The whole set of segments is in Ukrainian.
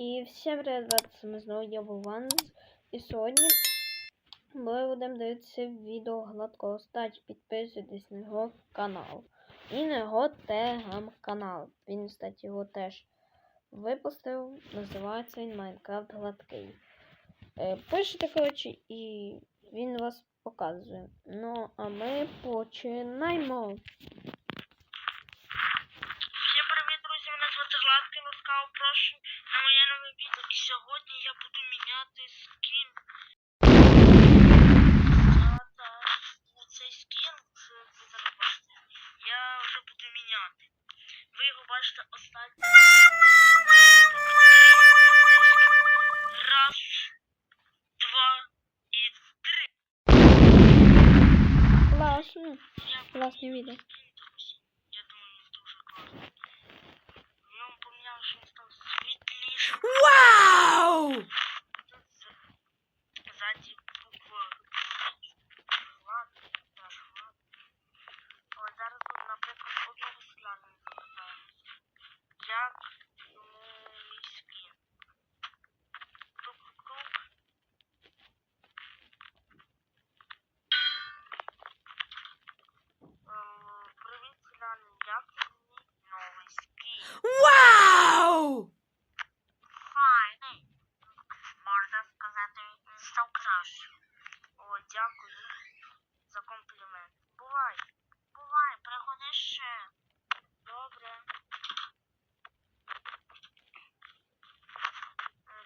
І всім привіт, з вами знову я Вованс. І сьогодні ми будемо дивитися відео гладкого стач. Підписуйтесь на його канал. І на його телеграм-канал. Він, кстати, його теж випустив. Називається він Майнкрафт Гладкий. Е, пишете, коротше, і він вас показує. Ну, а ми починаємо. Сьогодні я буду міняти скін. Та цей скін, зараз бачите, я вже буду міняти. Ви його бачите останній. Раз, два і три. Класно. Класне відео. Я думаю, він дуже класний. Ну, поміняв, що він став світлішим. Вау! Тут з- ззаді буква Влад, теж Влад. Ось зараз тут, наприклад, одного селяна запитаємося. Як йому мій скін? Тук-тук-тук. Ем, Привіт, селяни, як став. О, дякую за комплімент. Бувай. Бувай, приходи ще. Добре.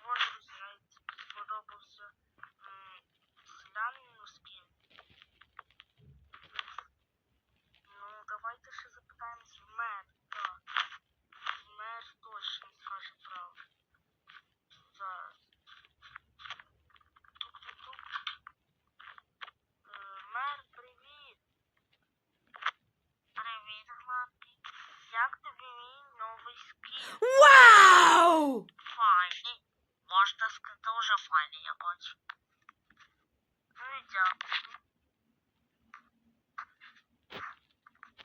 Боже, сподобався селянину Вау! Файний. Можна сказати, дуже файний, я бачу. Ну і дякую.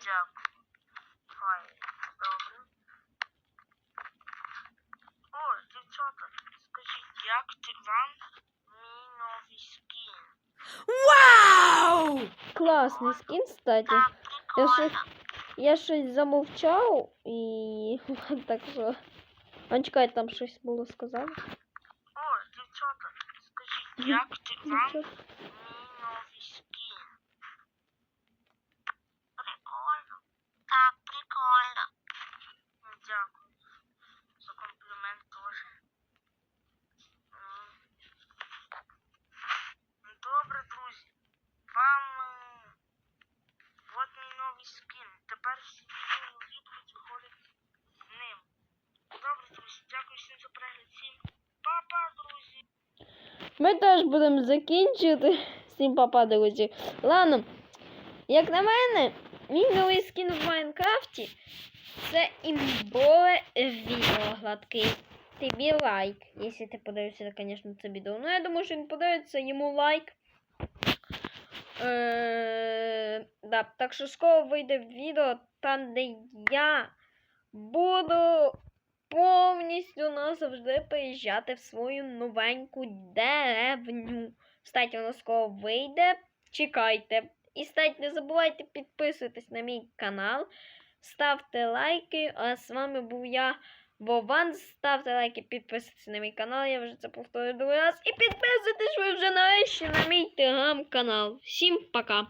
Дякую. Файний. Добре. О, дівчата, скажіть, як ти вам мій новий скін? Вау! Класний скін, кстати. Так, Я щось, прикольно. Я щось замовчав і так що. А чекай, там щось було сказати. О, дівчата, скажіть, як ти вам мій новий скін? Прикольно. Так, прикольно. Ну, дякую за комплімент теж. М. Ну, Добре, друзі. Вам е, от мій новий скін. Тепер всі відео будуть виходити з ним. Добре, друзі, дякую всім за перегляд. Всім па-па, друзі. Ми теж будемо закінчувати. Всім папа, друзі. Ладно, як на мене, мій новий скін в Майнкрафті це імбове відео гладкий. Тобі лайк. Якщо ти подивишся, то, звісно, це відео. Ну, я думаю, що він подивиться, йому лайк. Е, да, так що скоро вийде відео там, де я буду повністю назавжди приїжджати в свою новеньку деревню. Кстати, воно скоро вийде. Чекайте. І кстати, не забувайте підписуватись на мій канал. Ставте лайки. А з вами був я, Вован. Ставте лайки, підписуйтесь на мій канал. Я вже це повторю другий раз. І підписуйтесь ви вже нарешті на мій телеграм-канал. Всім пока!